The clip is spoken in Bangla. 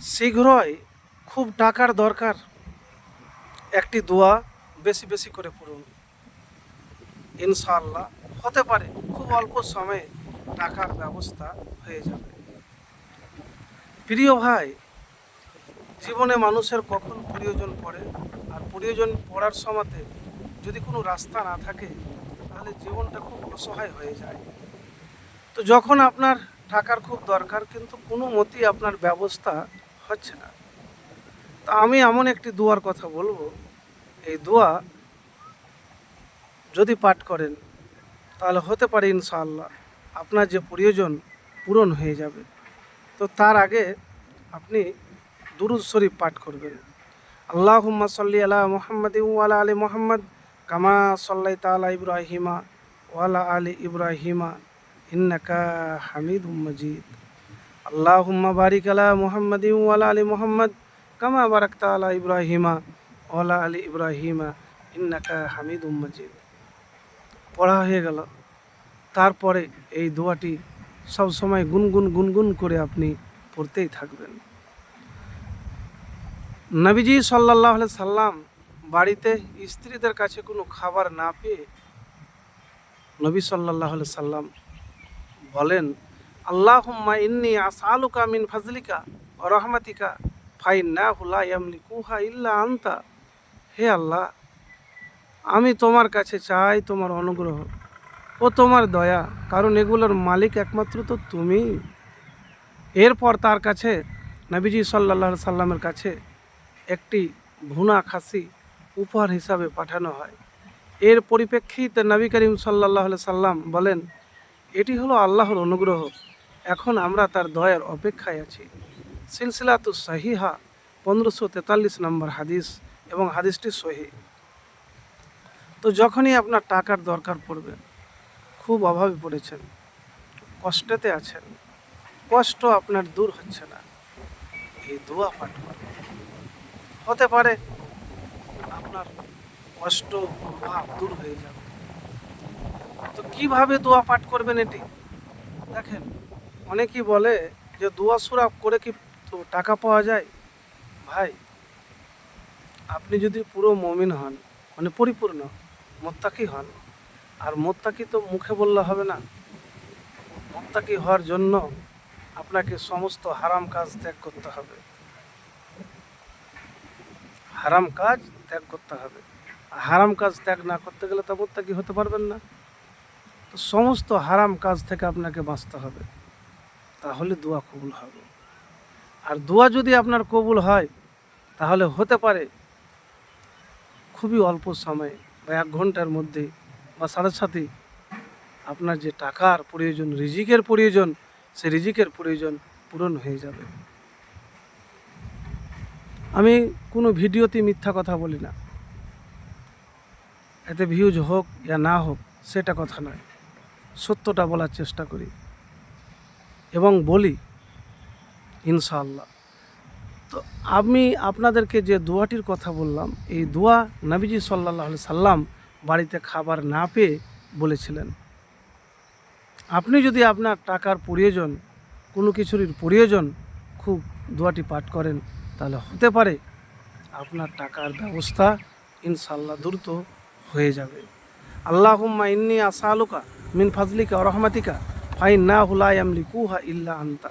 শীঘ্রই খুব টাকার দরকার একটি দোয়া বেশি বেশি করে পড়ুন। ইনশাআল্লাহ, হতে পারে খুব অল্প সময়ে টাকার ব্যবস্থা হয়ে যাবে। প্রিয় ভাই, জীবনে মানুষের কখন প্রয়োজন পড়ে আর প্রয়োজন পড়ার সময়তে যদি কোনো রাস্তা না থাকে, তাহলে জীবনটা খুব অসহায় হয়ে যায়। তো যখন আপনার টাকার খুব দরকার, কিন্তু কোনো মতেই আপনার ব্যবস্থা হচ্ছে না। তা আমি এমন একটি দোয়ার কথা বলব। এই দোয়া যদি পাঠ করেন, তাহলে হতে পারে ইনশাআল্লাহ আপনার যে প্রয়োজন পূরণ হয়ে যাবে। তো তার আগে আপনি দুরুদ শরীফ পাঠ করবেন। আল্লাহুম্মা সাল্লি আলা মোহাম্মদ ওয়ালা আলী মোহাম্মদ কামা সাল্লাই তালা ইব্রাহিমা ওয়ালা আলি ইব্রাহিমা ইন্নাকা হামিদুম মজিদ। আল্লাহুম্মা বারিক আলা মুহাম্মাদ ওয়ালা আলি মুহাম্মদ কামা বারাকতা আলা ইব্রাহিমা ওয়ালা আলি ইব্রাহিমা ইন্নাকা হামিদুম মজিদ। পড়া হয়ে গেল। তারপরে এই দোয়াটি সব সময় গুনগুন গুনগুন করে আপনি পড়তেই থাকবেন। নবীজি সাল্লাহ সাল্লাম বাড়িতে স্ত্রীদের কাছে কোনো খাবার না পেয়ে নবী সাল্লাহ সাল্লাম বলেন আল্লাহুম্মা ইন্নি আসআলুকা মিন ফাজলিকা ও রহমাতিকা ফাইন্না হুলা ইয়ামলি কুহা ইল্লা আন্তা। হে আল্লাহ, আমি তোমার কাছে চাই তোমার অনুগ্রহ ও তোমার দয়া, কারণ এগুলোর মালিক একমাত্র তো তুমি। এরপর তার কাছে নবীজি সাল্লাহ সাল্লামের কাছে একটি ভুনা খাসি উপহার হিসাবে পাঠানো হয়। এর পরিপ্রেক্ষিতে নবী করিম সাল্লাহ সাল্লাম বলেন, এটি হলো আল্লাহর অনুগ্রহ। এখন আমরা তার দয়ার অপেক্ষায় আছি। সিলসিলাতু সাহিহা, পনেরোশো তেতাল্লিশ নম্বর হাদিস এবং হাদিসটি সহি। তো যখনই আপনার টাকার দরকার পড়বে, খুব অভাবে পড়েছেন, কষ্টেতে আছেন, কষ্ট আপনার দূর হচ্ছে না, এই দোয়া পাঠ করুন। হতে পারে আপনার কষ্ট অভাব দূর হয়ে যাবে। তো কীভাবে দোয়া পাঠ করবেন এটি? দেখেন অনেকেই বলে যে দোয়া সুরা করে কি টাকা পাওয়া যায়? ভাই, আপনি যদি পুরো মমিন হন মানে পরিপূর্ণ, মোত্তাকি হন, আর মোত্তাকি তো মুখে বললে হবে না, মোত্তাকি হওয়ার জন্য আপনাকে সমস্ত হারাম কাজ ত্যাগ করতে হবে। হারাম কাজ ত্যাগ করতে হবে। হারাম কাজ ত্যাগ না করতে গেলে তা মোত্তাকি হতে পারবেন না। তো সমস্ত হারাম কাজ থেকে আপনাকে বাঁচতে হবে। তাহলে দোয়া কবুল হবে। আর দোয়া যদি আপনার কবুল হয়, তাহলে হতে পারে খুবই অল্প সময়ে বা এক ঘণ্টার মধ্যে বা সাড়ে সাথে আপনার যে টাকার প্রয়োজন, রিজিকের প্রয়োজন, সে রিজিকের প্রয়োজন পূরণ হয়ে যাবে। আমি কোনো ভিডিওতে মিথ্যা কথা বলি না। এতে ভিউজ হোক, ইয়া না হোক, সেটা কথা নয়। সত্যটা বলার চেষ্টা করি। এবং বলি, ইনশাআল্লাহ। তো আমি আপনাদেরকে যে দোয়াটির কথা বললাম, এই দোয়া নবীজি সাল্লাহ সাল্লাম বাড়িতে খাবার না পেয়ে বলেছিলেন। আপনি যদি আপনার টাকার প্রয়োজন, কোনো কিছুর প্রয়োজন খুব দোয়াটি পাঠ করেন, তাহলে হতে পারে আপনার টাকার ব্যবস্থা ইনশাল্লাহ দ্রুত হয়ে যাবে। আল্লাহুম্মা ইন্নি আসালুকা মিন ফাজলিকা রহমাতিকা। ফাইন না হুলা ইয়ামলিকুহা ইল্লা আন্তা